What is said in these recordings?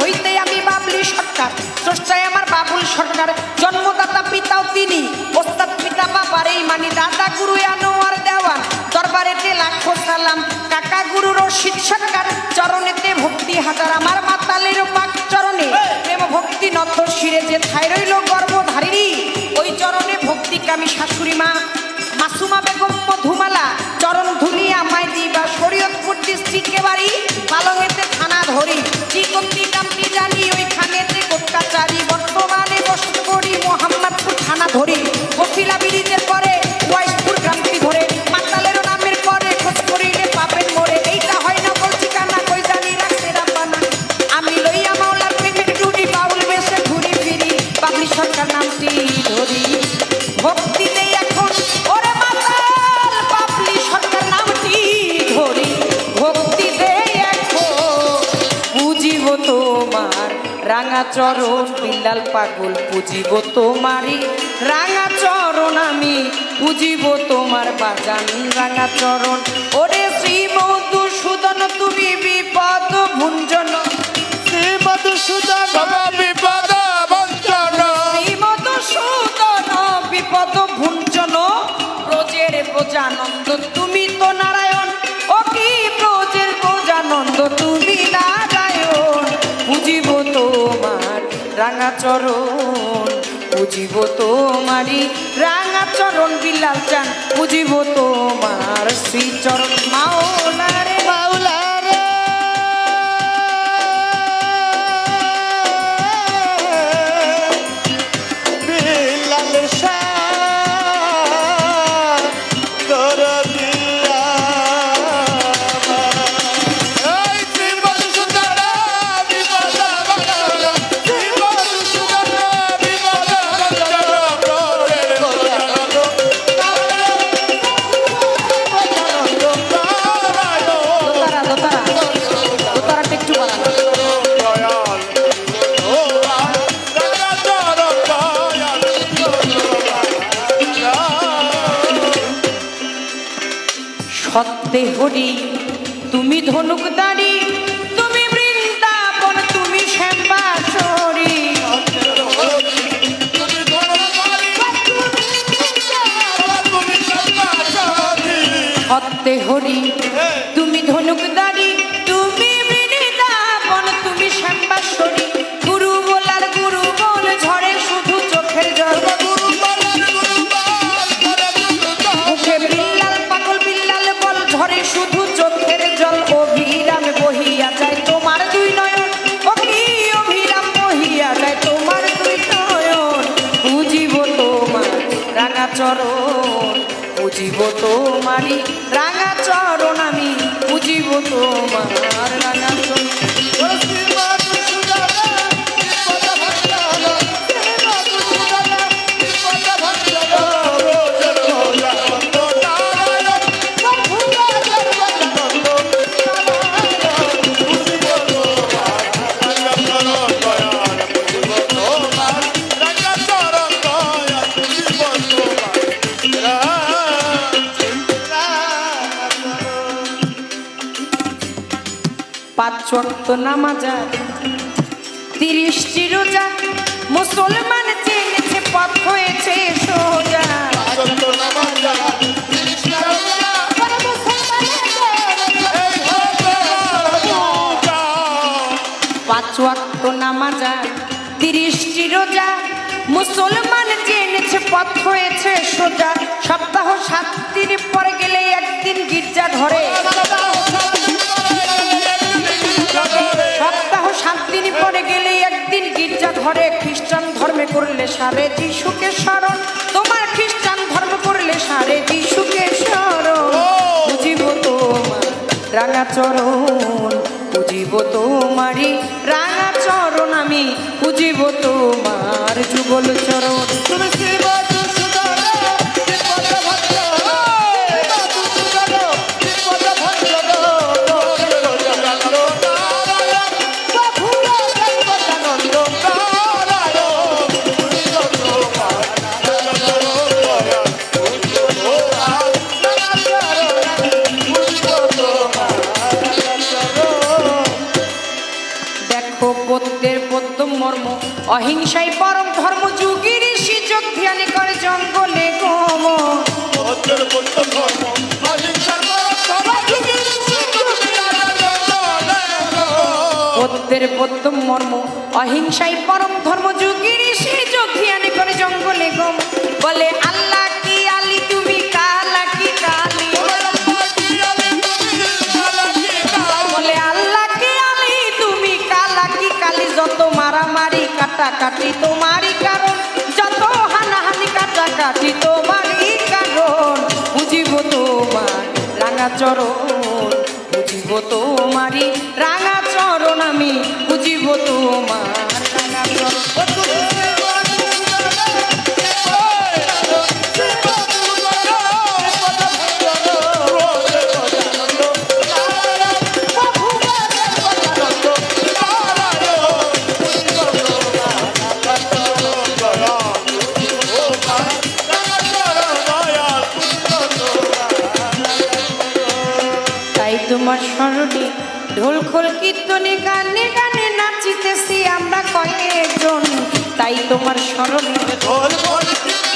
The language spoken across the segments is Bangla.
হইতে আমি বাবলি সরকার। স্রষ্টায় আমার বাবুল সরকার। জন্মদাতা পিতাও তিনি। ওস্তাদ পিতা বাবার এই মানি। দাদা গুরু আনোয়ার দেওয়ান। দরবারেতে লাখো সালাম। কাকা গুরু রশিদ সরকার। চরণেতে ভক্তি হাজার। আমার মাতালের পাক চরণে প্রেম ভক্তি নত শিরে যে ঠাই রইল গর্ভধারিণী। ওই চরণে ভক্তি কামি শাশুড়ি মা চরণ বিল্লাল পাগল পুজিব তোমারই। রাঙা চরণ আমি পুজিব তোমার বাজান। রাঙা চরণ ওরে শ্রী মধুসূদন তুমি বিপদ ভুঞ্জন। শ্রী মধুসূদন বিপদ বঞ্চন শ্রী মধুসূদন বিপদ ভুঞ্জন। ব্রজের প্রজানন্দ তুমি তো রাঙা চরণ বুঝিব তোমারি রাঙা চরণ বিলাল চান বুঝিব তোমার শ্রীচরণ চরণ মাওলা সত্যে হরি তুমি ধনুক দাঁড়ি তুমি বৃন্দাবন তুমি শ্যামাশরী সত্যে হরি রাঙা চরণ বুঝিব তোমারি রাঙা চরণ আমি বুঝিব তোমার রাঙা চরণ। ওয়াক্ত নামাজা তিরিশটি রোজা মুসলমান চেনেছে পথ হয়েছে, সোজা। পাঁচ ওয়াক্ত নামাজা তিরিশটি রোজা মুসলমান জেনেছে পথ হয়েছে, সোজা। সপ্তাহ সাত দিন পরে গেলে একদিন গির্জা ধরে। ধর্মে করলে সারে যিশুকে স্মরণ। তোমার খ্রিস্টান ধর্ম করলে সারে যিশুকে স্মরণ। বুঝিব তোমার রাঙা চরণ বুঝিব তোমারি রাঙা চরণ আমি বুঝিব তোমার যুগল চরণ। তুমি পদ্যের পদ্য মর্ম। অহিংসাই পরম ধর্ম যুগের ঋষি যোগ ধ্যানে করে জঙ্গলে গম। পদ্মের যুগে পদ্য মর্ম। অহিংসাই পরম ধর্ম যুগের ঋষি যোগ ধ্যানে করে জঙ্গলে গম। বলে আল্লাহ কাটাকাটি তোমারই কারণ, যত হানাহানি কাটাকাটি তোমারই কারণ, বুঝিব তোমার রাঙা চরণ, বুঝিব তোমারই রাঙা চরণ আমি, বুঝিব তোমার তোমার স্মরণে ঢোল খোল কীর্তনে গানে গানে নাচিতেছি আমরা কয়েকজন। তাই তোমার স্মরণে প্রভুজি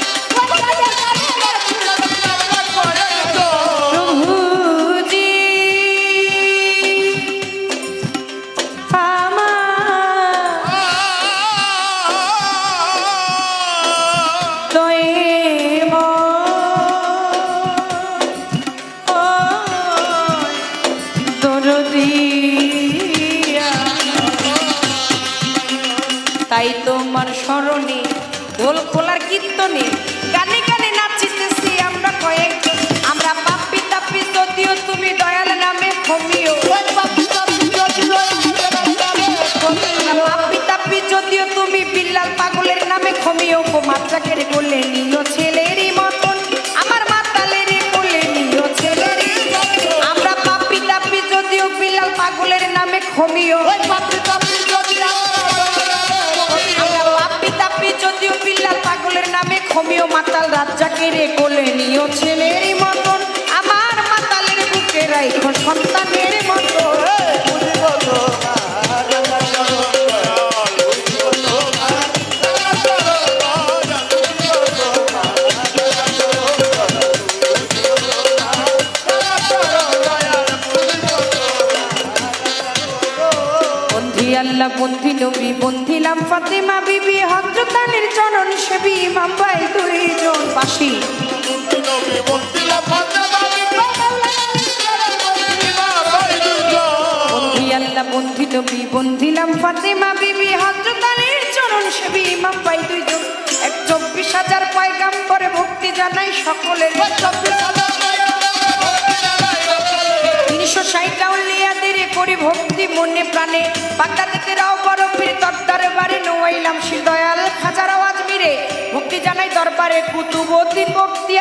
বলে নিও ছেলেরই মতন। আমার মাতালের কোলে নিও ছেলেরই। আমরা পাপি তাপি যদিও বিল্লাল পাগলের নামে তাপি যদিও বিল্লাল পাগলের নামে ক্ষমিও। মাতাল রাজ্জাকে রে কোলে নিও ছেলেরই মতন। আমার মাতালের বুকে রাইখো সন্তানের আল্লাহ বন্ধি নবী, বন্ধিলাম ফাতেমা বিবি হজরতানের চরণ সেবী ইমাম দুইজন পাশি বন্ধি নবী, বন্ধিলাম ফাতেমা বিবি হজরতানের চরণ সেবী ইমাম ভাই দুইজন। এক চব্বিশ হাজার পয়গাম্বরে ভক্তি জানাই সকলের। তিনশো ষাট আউলিয়াদের করি ভক্তি মনে প্রাণে। বাগদাদেতেরাও বড় পীর দরবারে বাড়ি নোয়াইলাম শ্রী দয়াল খাজার আওয়াজ মিরে ভক্তি জানাই দরবারে। কুতুবদ্দিন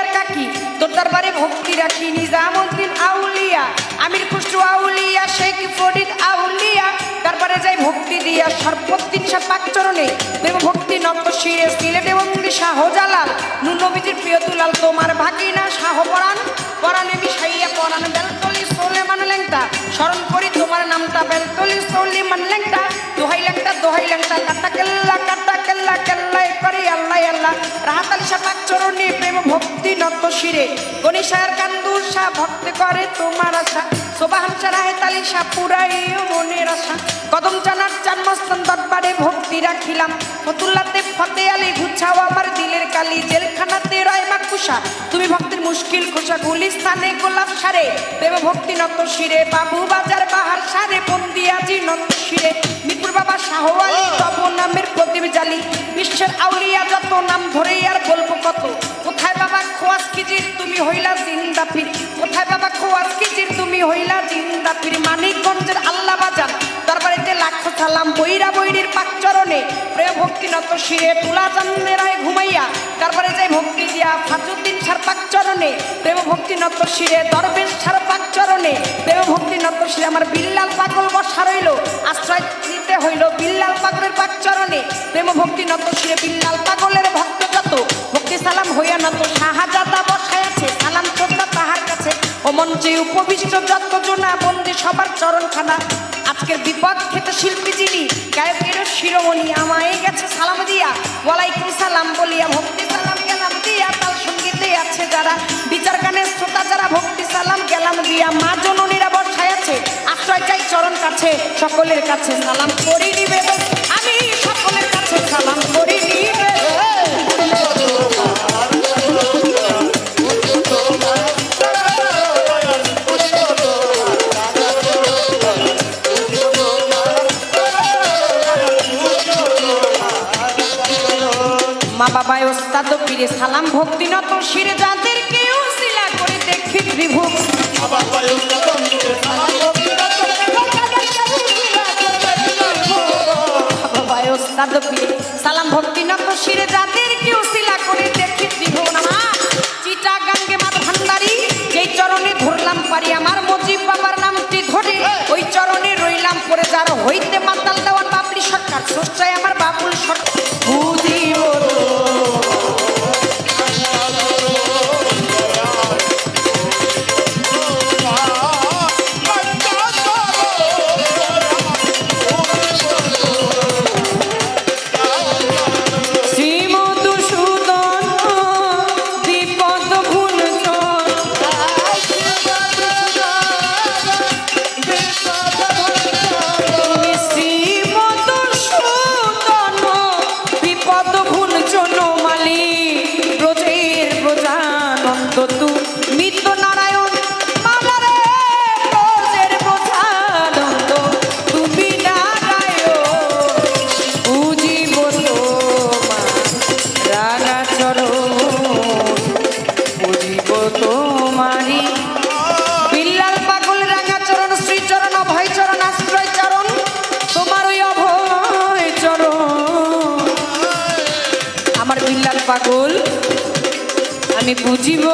আর কাকি। তোর দরবারে ভক্তি রাখি। নিজামুদ্দিন আউলিয়া, আমির খুশরু আউলিয়া, শেখ ফরিদ আউলিয়া। তারপরে যাই ভক্তি দিয়া সর্বদিন সা পাক চরণে। দেব ভক্তি নত শিরে সিলেটে বন্দি শাহজালাল। নুনবীজির প্রিয় দুলাল তোমার ভাগিনা শাহ পরাণ পরাণে মিশাইয়া পরাণ বেলতলি সোলেমান লেংটা। স্মরণ তোমার নামটা বেলতলি সৌলি মানলেংটা, দোহাই লেংটা দোহাই লেংটা, কাটা কেল্লা কাটা কেল্লা, কেল্লাই করি আল্লাহ আল্লাহ। রাহাতালি শাপাক চরণে প্রেম ভক্তি নত শিরে। গণিসার কান্দুর সা ভক্তি করে তোমার আশা। সোবাহান চারাহে তালি পুরাই মনের আশা। কদম জানার জন্মস্থান দরবারে ভক্তি রাখিলাম। ফতুল্লাতে ফতে আলী গুছাও আমার দিলের কালি। জেলখানাতে রয় মাকুসা তুমি ভক্তির মুশকিল খোসা গুলিস্তানে গোলাপ সারে। দেব ভক্তি নত শিরে বাবু বাজার বাহার সারে, বন্দিয়াজি নত শিরে। মিরপুর বাবা শাহ আলী তব নামের প্রদীপ জালি বিশ্বের আউলিয়া যত নাম ধরে আর তুমি হইলা জিন্দা পীর। কোথায় বাবা খোয়াস কিজির তুমি হইলা জিন্দা পীর। মানিকগঞ্জের আল্লাহ বাজার। দরবারেতে লাখো সালাম। বৈরা বৈরির পাক চরণে প্রেম ভক্তি নত শিরে তুলা চান্দেরায় ঘুমাইয়া তারপরে যাই ভক্তি দিয়া ফাজুদ্দিন সার পাক চরণে প্রেম ভক্তি নত শিরে দরবেশ সার পাক চরণে প্রেম ভক্তি নত শিরে আমার বিল্লাল পাগল বসা রইল। আশ্রয় নিতে হইল বিল্লাল পাগলের পাক চরণে প্রেম ভক্তি নত শিরে বিল্লাল পাগলের ভক্ত যত ভক্তি সালাম হইয়া নত মঞ্চে উপবিষ্ট যত জনা, বন্দি সবার চরণখানা। আজকে আজকের বিপদ খেতে শিল্পী যিনি গায়কেরও শিরোমণি, আমায় গেছে সালাম দিয়া। ওয়ালাইকুম সালাম বলিয়া, ভক্তি সালাম গেলাম দিয়া, তাল সঙ্গীতে আছে যারা। বিচার গানের শ্রোতা যারা, ভক্তি সালাম গেলাম দিয়া। মা জননীরা বসায় আছে, আশ্রয় চাই চরণ কাছে। সকলের কাছে সালাম করি নিবে আমি সকলের কাছে সালাম পীরে সালাম ভক্তি যাদের কেউ শিলা করে দেখি দিতে সালাম ভক্তি বাবায় ওস্তাদ পীরে সালাম ভক্তি নত শিরে যাদের কেউ শিলা করে দেখি ত্রিভুব নামা চিটা গাঙ্গে মাত ভান্ডারি যেই চরণে ধরলাম পারি আমার মজিব বাবার নামটি ধরে। ওই চরণে রইলাম পরে যার হইতে মাতাল দেওয়ান বাবলি সরকার। স্রষ্টায় আমার ব্রজানন্দ তুমি আমি বুঝিব